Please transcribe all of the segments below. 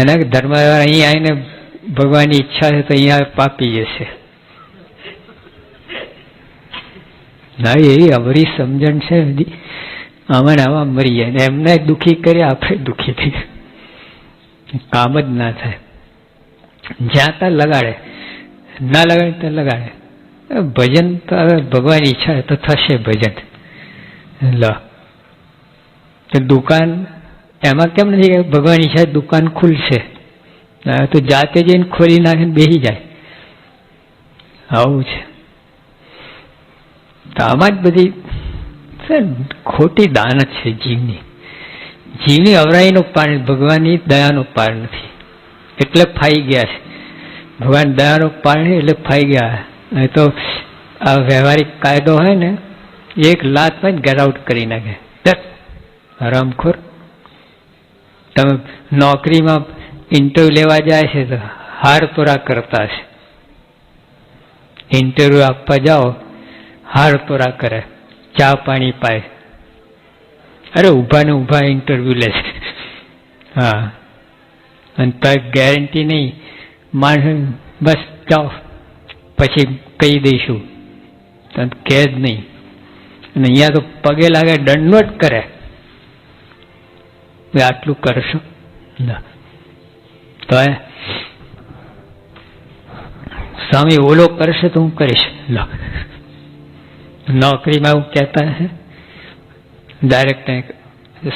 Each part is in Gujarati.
અને ધર્મ અહીં આવીને ભગવાનની ઈચ્છા છે તો અહીંયા પાપી જશે. ના એવી અવરી સમજણ છે બધી આમાં ને આમાં મરી જાય ને એમને દુઃખી કરી, આપણે દુઃખી થઈ. કામ જ ના થાય. જ્યાં ત્યાં લગાડે, ના લગાડે ત્યાં લગાડે. ભજન તો હવે ભગવાન ઈચ્છા તો થશે ભજન. લ. દુકાન એમાં કેમ નથી કે ભગવાન ઈચ્છા દુકાન ખુલશે. તો જાતે જઈને ખોલી નાખીને બેસી જાય. આવું છે. તો આમાં જ બધી ખોટી દાનત છે જીવની. જીવની અવરાઈનો પાર ભગવાનની દયાનો પાર નથી. એટલે ફાઈ ગયા છે. ભગવાન દયાનો પાર નહીં એટલે ફાઈ ગયા. નહીં તો આ વ્યવહારિક કાયદો હોય ને, એક લાતમાં જ ગેટ આઉટ કરી નાખે. હરામખોર. તમે નોકરીમાં ઇન્ટરવ્યુ લેવા જાય છે તો હાર તોરા કરતા છે ઇન્ટરવ્યુ આપવા જાઓ, હાર તોરા કરે. ચા પાણી પાય. અરે ઊભા ને ઊભા ઇન્ટરવ્યુ લે છે. હા. અને તો ગેરંટી નહીં. માણસ બસ, જાઓ. પછી કહી દઈશું. કહે જ નહીં. અને અહીંયા તો પગે લાગે દંડવટ કરે. આટલું કરશો ના તો સ્વામી ઓલો કરશે તો હું કરીશ લો નોકરીમાં હું કહેતા હે ડાયરેક્ટ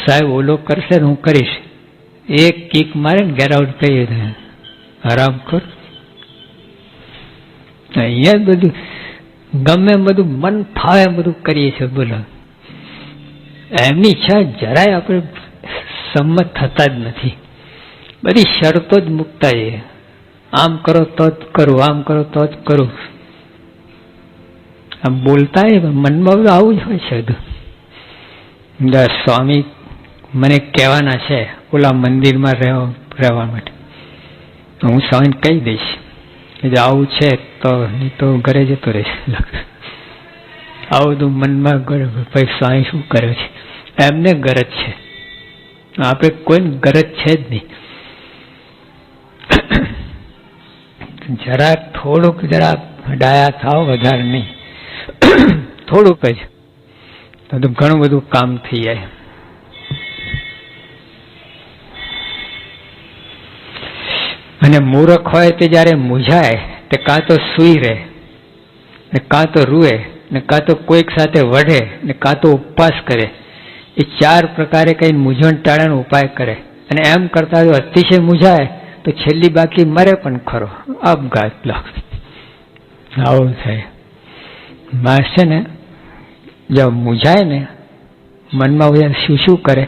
સાહેબ ઓલો કરશે તો હું કરીશ એક કિક મારે ને ગેટ આઉટ કહી દે આરામ કર અહીંયા બધું ગમે એમ બધું મન ફાવે એમ બધું કરીએ છીએ બોલો એમની ઈચ્છા જરાય આપણે સંમત થતા જ નથી. બધી શરતો જ મૂકતા છે આમ કરો તો જ કરું, આમ કરો તો જ કરું. આમ બોલતા એ મનમાં બધું આવું જ હોય છે બધું. સ્વામી, મને કહેવાના છે, ઓલા મંદિરમાં રહેવા રહેવા માટે. હું સ્વામીને કહી દઈશ કે આવું છે તો નહીં તો ઘરે જતો રહીશ. આવું બધું મનમાં ભાઈ સ્વામી શું કરે છે? એમને ગરજ છે. આપણે કોઈ ગરજ છે જ નહીં. જરા થોડુંક જરા ડાયા થાવ, વધારે નહીં. થોડુંક જ. તો ઘણું બધું કામ થઈ જાય. અને મૂરખ હોય તે જ્યારે મૂંઝાય, તે કાં તો સુઈ રહે, ને કાં તો રૂએ, ને કાં તો કોઈક સાથે વઢે, ને કાં તો ઉપવાસ કરે. એ ચાર પ્રકારે કઈ મૂંઝવણ ટાળાનો ઉપાય કરે. અને એમ કરતા જો અતિશય મૂંઝાય, તો છેલ્લી બાકી મરે પણ ખરો. આપઘાત લો આવું થાય. માણસ છે ને જો મૂંઝાય ને, મનમાં શું શું કરે?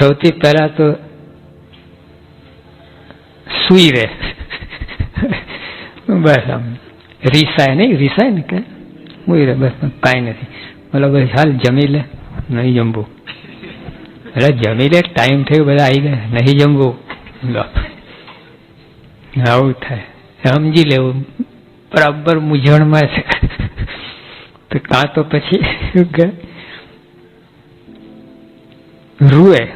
સૌથી પહેલા તો સુઈ રહે. બસ આમ. રીસાય નહીં, રીસાય ને કે? મુઈ રહે, બસ, કાંઈ નથી. બસ, હાલ જમી લે. નહીં જમવું. એટલે જમી લે ટાઈમ થયો બધા આવી ગયા નહીં જમવું. આવું થાય. સમજી લેવું. બરાબર મૂંઝવણમાં છે. તો કાં તો પછી રૂએ.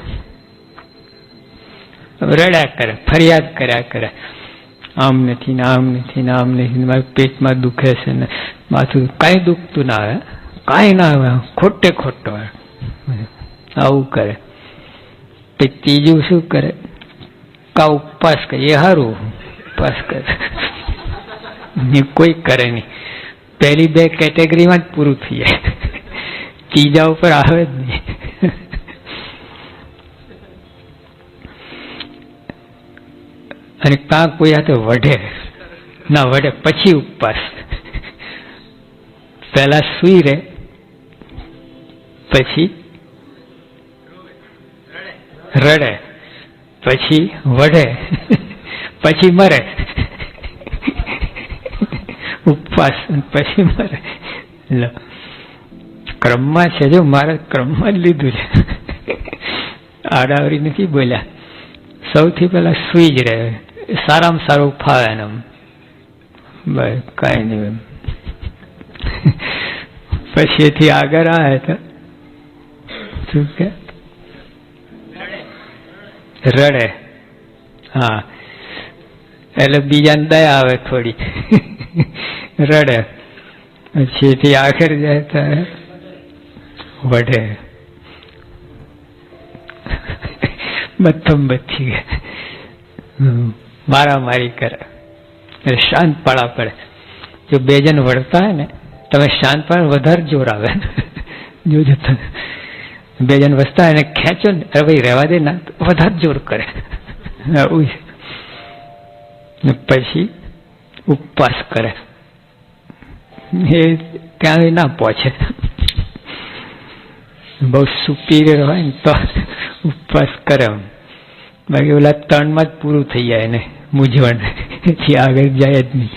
રડ્યા કરે, ફરિયાદ કર્યા કરે. આમ નથી ને આમ નથી ને આમ નથી મારા પેટમાં દુખે છે ને માથું કાંઈ દુખતું ના આવે. કાંઈ ના આવે. ખોટે ખોટો આવું કરે. ત્રીજું શું કરે? કા ઉપવાસ કરે, એ સારું ઉપવાસ કરે. કોઈ કરે નહીં. પહેલી બે કેટેગરીમાં જ પૂરું થઈ જાય. ત્રીજા ઉપર આવે જ નહીં. અને કાં કોઈ હાથે વઢે. ના, વઢે. પછી ઉપવાસ. પહેલા સુઈ રે, પછી રડે, પછી વઢે, પછી મરે. ઉપવાસ પછી મરે. લો. ક્રમમાં છે જો, મારે ક્રમમાં જ લીધું છે. આડાવરી નથી બોલ્યા. સૌથી પહેલા સુઈ જ રહે. સારામાં સારું ફાવે એમ. બસ, કઈ નહીં પછી એથી આગળ આવે તો શું કે? રડે. હા. એટલે બીજાને દયા આવે થોડી. રડે. પછીથી આખર જાય ત્યારે વઢે. બથમ બચી મારામારી કરે. એટલે શાંત પાડા પડે. જો બે જણ વળતા હોય ને, તમે શાંત પાડ વધારે જોર આવે. જોજો બે જણ વસતા એને ખેંચો ને, અરે ભાઈ રહેવા દે ના, વધારે જોર કરે. આવું છે ને પછી ઉપવાસ કરે. એ ત્યાં ના પહોંચે. બહુ સુપિરિયર હોય ને તો ઉપવાસ કરે એમ. બાકી ઓલા ત્રણમાં જ પૂરું થઈ જાય એને મૂંઝવણ. એથી આગળ જાય જ નહીં.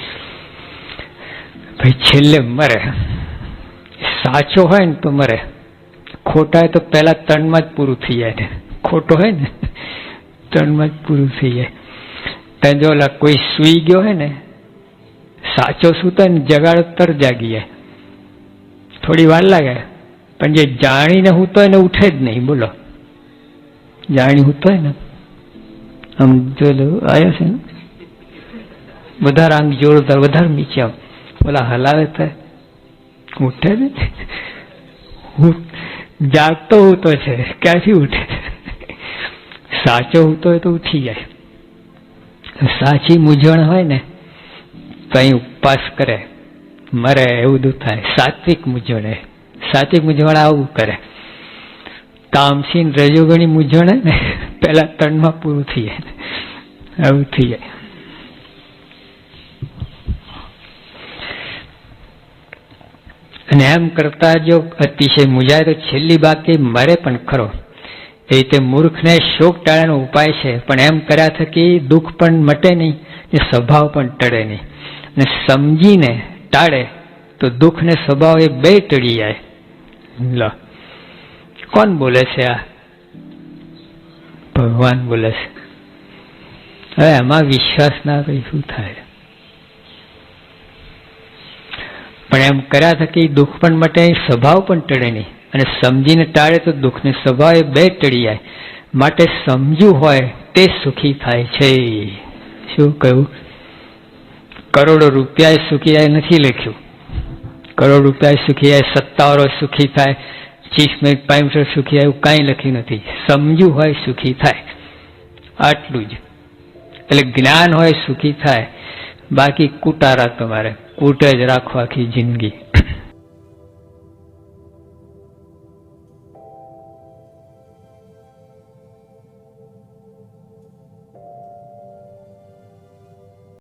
ભાઈ છેલ્લે મરે. સાચો હોય ને તો મરે. ખોટા હોય તો પેલા ત્રણમાં જ પૂરું થઈ જાય ખોટો હોય ને, ત્રણમાં જ પૂરું થઈ જાય. ત્યાં જો કોઈ સુઈ ગયો હોય ને, સાચો સૂતો ને જગાડો તર જાગી જાય. થોડી વાર લાગે, પણ જે જાણીને હું તો એને ઉઠે જ નહીં, બોલો. જાણી હું તો ને, આમ જો આવ્યો છે ને, વધારે આંગ જોરદાર વધારે નીચે આમ. બોલા હલાવે થાય ઉઠે ને હું જાગતો હું તો છે, ક્યાંથી ઉઠે? સાચો હું તો તો ઉઠી જાય. સાચી મૂંઝવણ હોય ને કઈ ઉપવાસ કરે, મરે એવું દુઃખ થાય. સાત્વિક મૂંઝવણે સાત્વિક મૂંઝવણ આવું કરે. તામસીન રજોગણી મૂંઝવણ ને પેલા ત્રણમાં પૂરું થઈ જાય. આવું થઈ જાય. અને એમ કરતા જો અતિશય મૂંઝાય તો છેલ્લી બાકી મરે પણ ખરો. એ રીતે મૂર્ખને શોક ટાળાનો ઉપાય છે, પણ એમ કર્યા થકી દુઃખ પણ મટે નહીં સ્વભાવ પણ ટળે નહીં. ને સમજીને ટાળે તો દુઃખ ને સ્વભાવ એ બે ટળી જાય. લો. કોણ બોલે છે આ? ભગવાન બોલે છે. હવે એમાં વિશ્વાસ ના કરી શું થાય? પણ એમ કર્યા થકી દુઃખ પણ મટે સ્વભાવ પણ ટળે નહીં. અને સમજીને ટાળે તો દુઃખને સ્વભાવ બે ટળી જાય. માટે સમજવું હોય તે સુખી થાય છે. શું કહ્યું? કરોડો રૂપિયા સુખી જાય નથી લખ્યું. કરોડ રૂપિયા સુખી આય, સત્તાવાળો સુખી થાય, ચીફ મિનિસ્ટર પ્રાઇમ સુખી આવ્યું કાંઈ લખ્યું નથી. સમજવું હોય સુખી થાય. આટલું જ. એટલે જ્ઞાન હોય સુખી થાય. બાકી કુટારા તમારે. કૂટે જ રાખો જિંદગી.